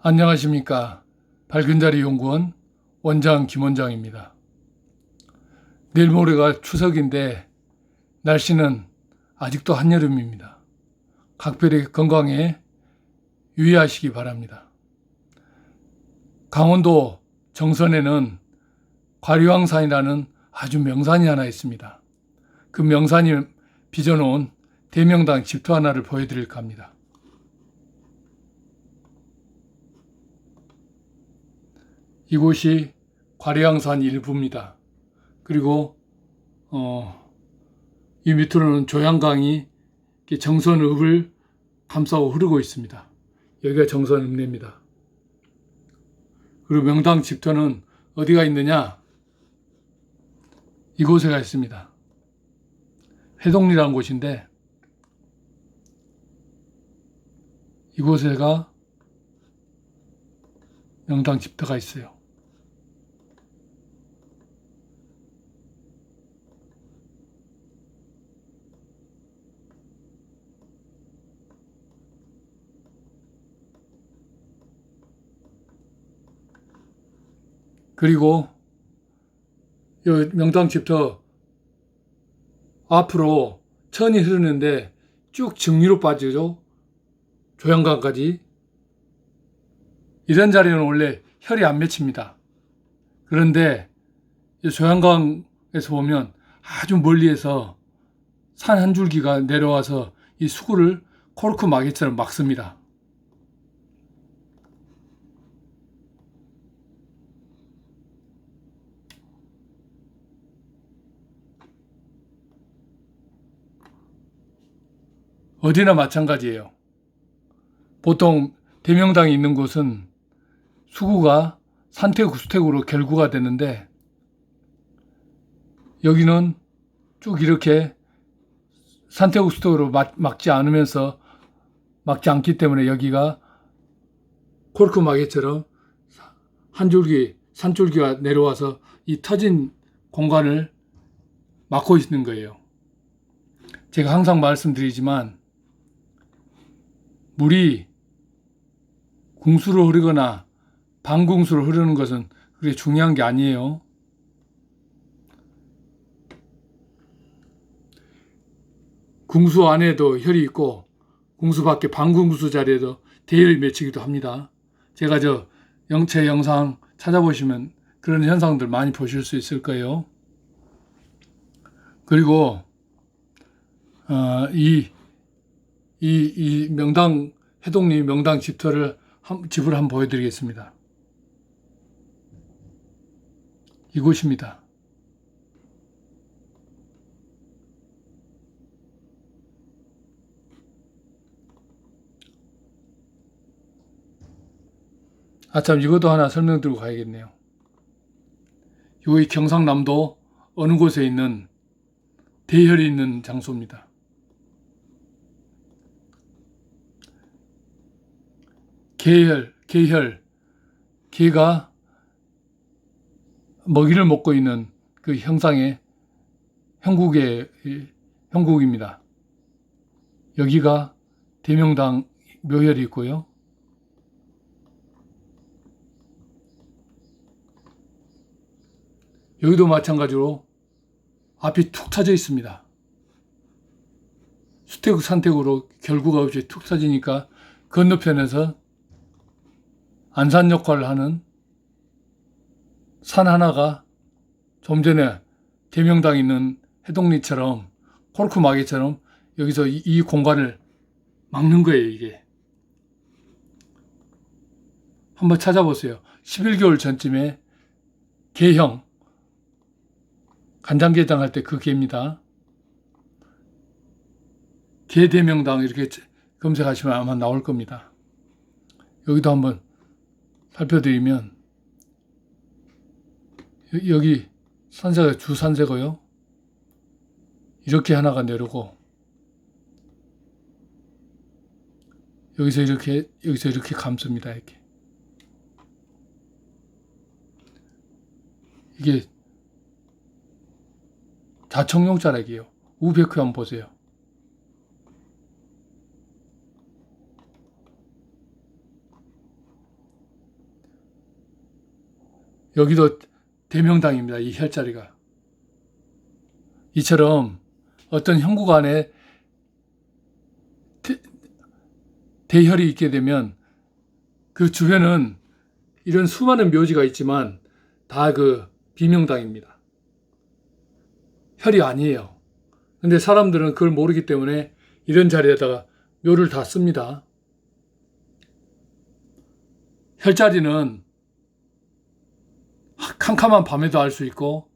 안녕하십니까. 밝은자리 연구원 원장 김원장입니다. 내일 모레가 추석인데 날씨는 아직도 한여름입니다. 각별히 건강에 유의하시기 바랍니다. 강원도 정선에는 과류왕산이라는 아주 명산이 하나 있습니다. 그 명산이 빚어놓은 대명당 집터 하나를 보여드릴까 합니다. 이곳이 과리양산 일부입니다. 그리고 어, 이 밑으로는 조양강이 정선읍을 감싸고 흐르고 있습니다. 여기가 정선읍내입니다. 그리고 명당 집터는 어디가 있느냐? 이곳에 가 있습니다. 해동리라는 곳인데 이곳에가 명당 집터가 있어요. 그리고 이 명당 집터 앞으로 천이 흐르는데 쭉 정리로 빠지죠. 조양강까지. 이런 자리는 원래 혈이 안 맺힙니다. 그런데 이 조양강에서 보면 아주 멀리에서 산 한 줄기가 내려와서 이 수구를 코르크 마개처럼 막습니다. 어디나 마찬가지예요. 보통 대명당이 있는 곳은 수구가 산택, 수택으로 결구가 되는데 여기는 쭉 이렇게 산택, 수택으로 막, 막지 않으면서 막지 않기 때문에 여기가 코르크 마개처럼 한 줄기, 산줄기가 내려와서 이 터진 공간을 막고 있는 거예요. 제가 항상 말씀드리지만 물이 궁수로 흐르거나 반궁수로 흐르는 것은 그렇게 중요한 게 아니에요. 궁수 안에도 혈이 있고 궁수 밖에 반궁수 자리에도 대혈이 맺히기도 합니다. 제가 저 영체 영상 찾아보시면 그런 현상들 많이 보실 수 있을 거예요. 그리고 어, 이, 이, 이 명당 해동리 명당 집터를 한, 집을 한번 보여드리겠습니다. 이곳입니다. 아참 이것도 하나 설명드리고 가야겠네요. 여기 경상남도 어느 곳에 있는 대혈이 있는 장소입니다. 계혈, 계혈, 개가 먹이를 먹고 있는 그 형상의 형국의 형국입니다. 여기가 대명당 묘혈이 있고요. 여기도 마찬가지로 앞이 툭 터져 있습니다. 수태국 산택으로 결구가 없이 툭 터지니까 건너편에서 안산 역할을 하는 산 하나가 좀 전에 대명당 있는 해동리처럼 코르크 마개처럼 여기서 이, 이 공간을 막는 거예요, 이게. 한번 찾아보세요. 11개월 전쯤에 개형, 간장게장 할 때 그 개입니다. 개대명당 이렇게 검색하시면 아마 나올 겁니다. 여기도 한번 살펴드리면 여기 산세가 주산세고요. 이렇게 하나가 내려고 여기서 이렇게 여기서 이렇게 감습니다. 이렇게 이게 자청용 자락이에요. 우백회 한번 보세요. 여기도 대명당입니다. 이 혈자리가. 이처럼 어떤 형국 안에 대, 대혈이 있게 되면 그 주변은 이런 수많은 묘지가 있지만 다 그 비명당입니다. 혈이 아니에요. 근데 사람들은 그걸 모르기 때문에 이런 자리에다가 묘를 다 씁니다. 혈자리는 캄캄한 밤에도 알 수 있고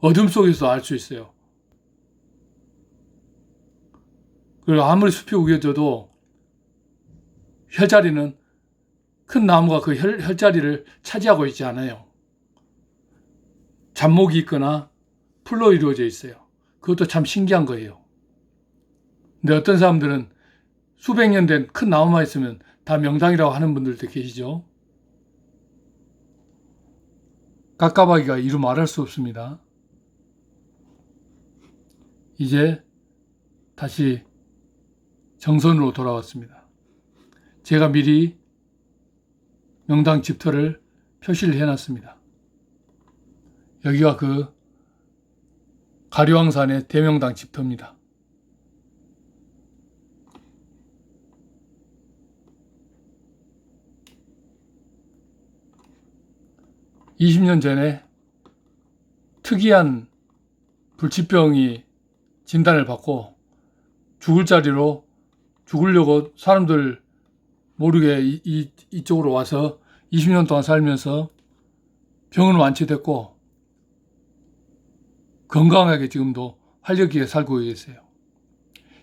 어둠 속에서도 알 수 있어요. 그리고 아무리 숲이 우겨져도 혈자리는 큰 나무가 그 혈, 혈자리를 차지하고 있지 않아요. 잡목이 있거나 풀로 이루어져 있어요. 그것도 참 신기한 거예요. 근데 어떤 사람들은 수백 년 된 큰 나무만 있으면 다 명당이라고 하는 분들도 계시죠. 깝깝하기가 이루 말할 수 없습니다. 이제 다시 정선으로 돌아왔습니다. 제가 미리 명당 집터를 표시를 해놨습니다. 여기가 그 가류왕산의 대명당 집터입니다. (20년) 전에 특이한 불치병이 진단을 받고 죽을 자리로 죽으려고 사람들 모르게 이, 이, 이쪽으로 와서 20년 동안 살면서 병은 완치됐고 건강하게 지금도 활력 있게 살고 계세요.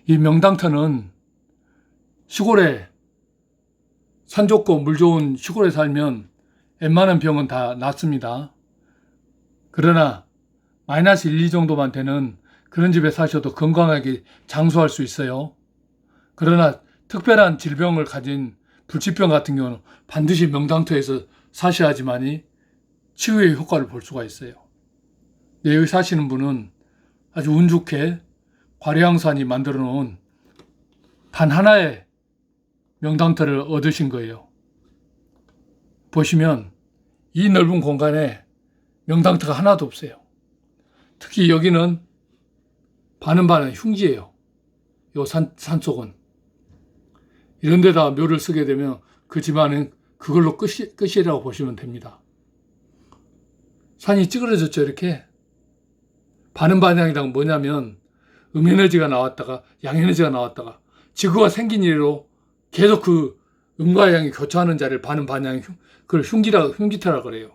이 명당터는 시골에 산 좋고 물 좋은 시골에 살면 웬만한 병은 다 낫습니다. 그러나 마이너스 1, 2 정도만 되는 그런 집에 사셔도 건강하게 장수할 수 있어요. 그러나 특별한 질병을 가진 불치병 같은 경우는 반드시 명당터에서 사셔야지만이 치유의 효과를 볼 수가 있어요. 네, 여기 사시는 분은 아주 운 좋게 과래양산이 만들어 놓은 단 하나의 명당터를 얻으신 거예요. 보시면 이 넓은 공간에 명당터가 하나도 없어요. 특히 여기는 반은 반은 흉지예요. 요 산, 산속은. 이런 데다 묘를 쓰게 되면 그 집안은 그걸로 끝이, 끝이라고 보시면 됩니다. 산이 찌그러졌죠, 이렇게. 반은 반향이란 뭐냐면 음에너지가 나왔다가 양에너지가 나왔다가 지구가 생긴 이래로 계속 그 음과 양이 교차하는 자리를 반은 반향, 그걸 흉기라, 흉기태라 그래요.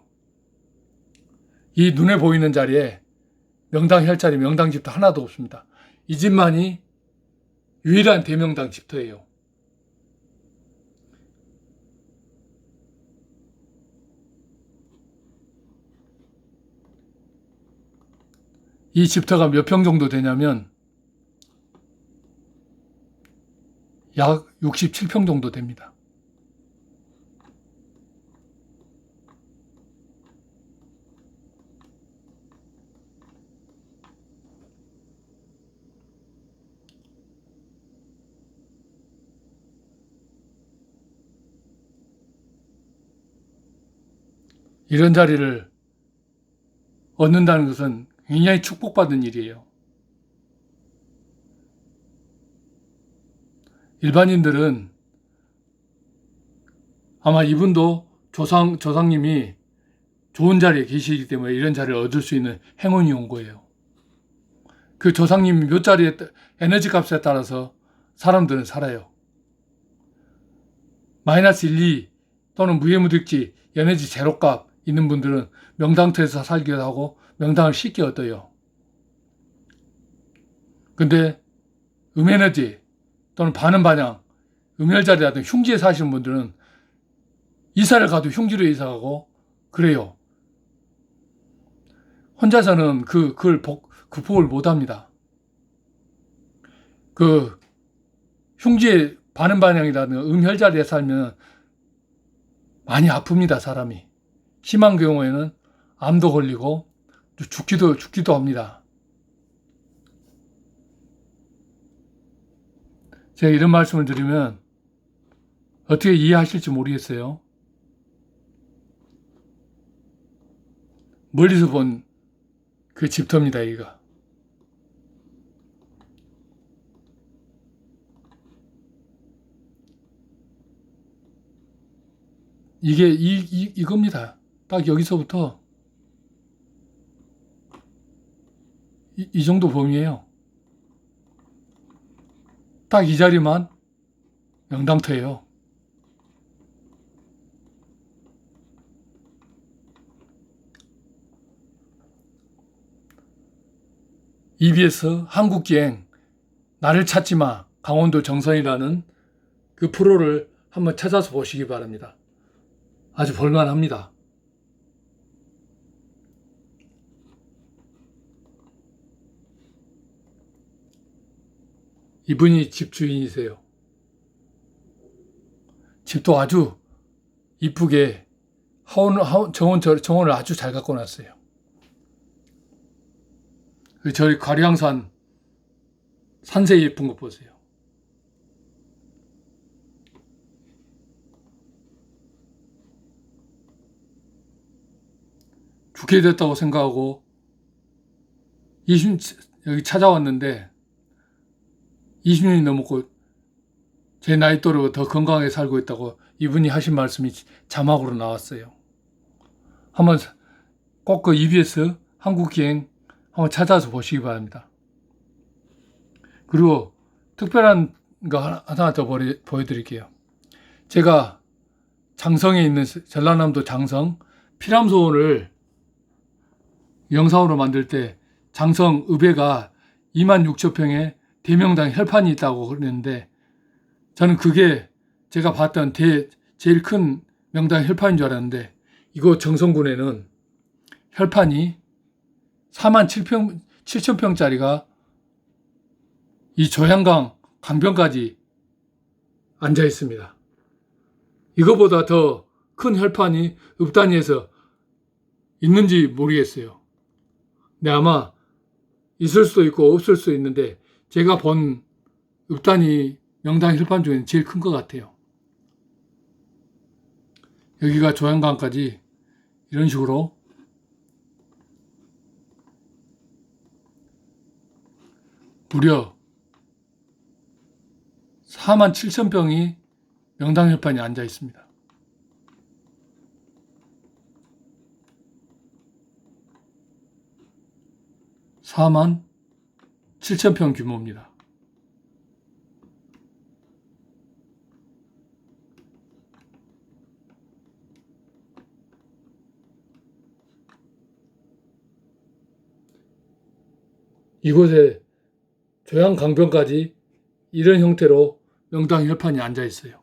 이 눈에 보이는 자리에 명당 혈자리, 명당 집터 하나도 없습니다. 이 집만이 유일한 대명당 집터예요. 이 집터가 몇 평 정도 되냐면 약 67평 정도 됩니다. 이런 자리를 얻는다는 것은 굉장히 축복받은 일이에요. 일반인들은 아마 이분도 조상, 조상님이 좋은 자리에 계시기 때문에 이런 자리를 얻을 수 있는 행운이 온 거예요. 그 조상님 몇 자리에 에너지 값에 따라서 사람들은 살아요. 마이너스 1, 2 또는 무해무득지 에너지 제로 값 있는 분들은 명당터에서 살기도 하고 명당을 쉽게 얻어요. 근데 음에너지 또는 반은 반향, 음혈자리라든 흉지에 사시는 분들은 이사를 가도 흉지로 이사 가고 그래요. 혼자서는 그, 그걸 복, 극복을 못 합니다. 그, 흉지에 반은 반향이라든 음혈자리에 살면 많이 아픕니다, 사람이. 심한 경우에는 암도 걸리고 죽기도 죽기도 합니다. 제가 이런 말씀을 드리면 어떻게 이해하실지 모르겠어요. 멀리서 본 그 집터입니다, 여기가. 이게 이, 이, 이겁니다. 딱 여기서부터 이, 이 정도 범위에요. 딱 이 자리만 명당터예요. EBS 한국기행 나를 찾지 마 강원도 정선이라는 그 프로를 한번 찾아서 보시기 바랍니다. 아주 볼만합니다. 이분이 집주인이세요. 집도 아주 이쁘게 하원, 하원, 정원, 정원을 아주 잘 갖고 놨어요. 그 저희 가량산 산세 예쁜 거 보세요. 죽게 됐다고 생각하고 20 여기 찾아왔는데 20년이 넘었고 제 나이 또래가 더 건강하게 살고 있다고 이분이 하신 말씀이 자막으로 나왔어요. 한번 꼭 그 EBS 한국기행 한번 찾아서 보시기 바랍니다. 그리고 특별한 거 하나, 더 보여, 보여드릴게요. 제가 장성에 있는 전라남도 장성 피람소원을 영상으로 만들 때 장성 읍에가 2만 6천 평의 대명당 혈판이 있다고 그랬는데 저는 그게 제가 봤던 대, 제일 큰 명당 혈판인 줄 알았는데 이거 정성군에는 혈판이 4만 7평, 7천 평짜리가 이 조양강 강변까지 앉아 있습니다. 이거보다 더 큰 혈판이 읍단위에서 있는지 모르겠어요. 근데 아마 있을 수도 있고 없을 수도 있는데 제가 본 읍단위 명당 혈판 중에는 제일 큰 것 같아요. 여기가 조양강까지 이런 식으로 무려 4만 7천 병이 명당 혈판이 앉아 있습니다. 사만 7천 평 규모입니다. 이곳에 조양 강변까지 이런 형태로 명당 혈판이 앉아 있어요.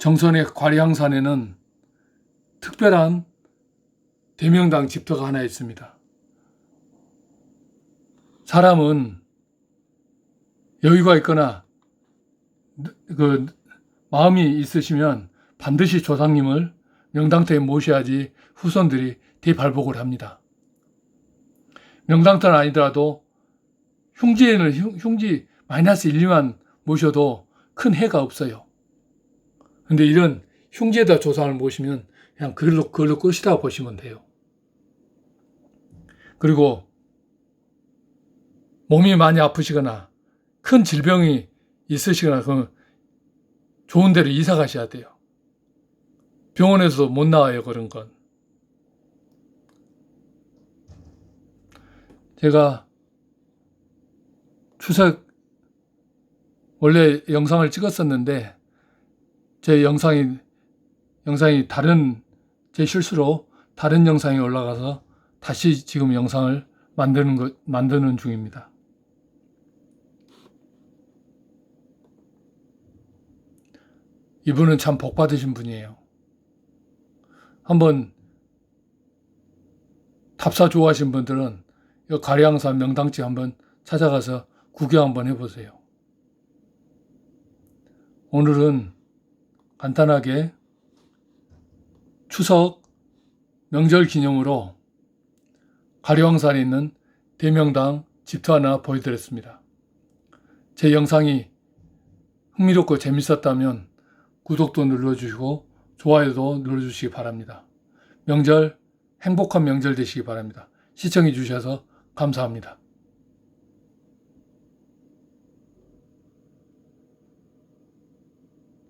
정선의 과리항산에는 특별한 대명당 집터가 하나 있습니다. 사람은 여유가 있거나 그 마음이 있으시면 반드시 조상님을 명당터에 모셔야지 후손들이 대발복을 합니다. 명당터는 아니더라도 흉지에는 흉- 흉지 마이너스 1, 2만 모셔도 큰 해가 없어요. 근데 이런 흉지에다 조상을 모시면 그냥 그걸로, 그걸로 끝이라고 보시면 돼요. 그리고 몸이 많이 아프시거나 큰 질병이 있으시거나 그 좋은 데로 이사 가셔야 돼요. 병원에서도 못 나와요, 그런 건. 제가 추석 원래 영상을 찍었었는데 제 영상이 영상이 다른 제 실수로 다른 영상이 올라가서 다시 지금 영상을 만드는 것 만드는 중입니다. 이분은 참 복 받으신 분이에요. 한번 탑사 좋아하신 분들은 이 가량산 명당집 한번 찾아가서 구경 한번 해보세요. 오늘은 간단하게 추석 명절 기념으로 가량산에 있는 대명당 집터 하나 보여드렸습니다. 제 영상이 흥미롭고 재밌었다면 구독도 눌러주시고 좋아요도 눌러주시기 바랍니다. 명절 행복한 명절 되시기 바랍니다. 시청해 주셔서 감사합니다.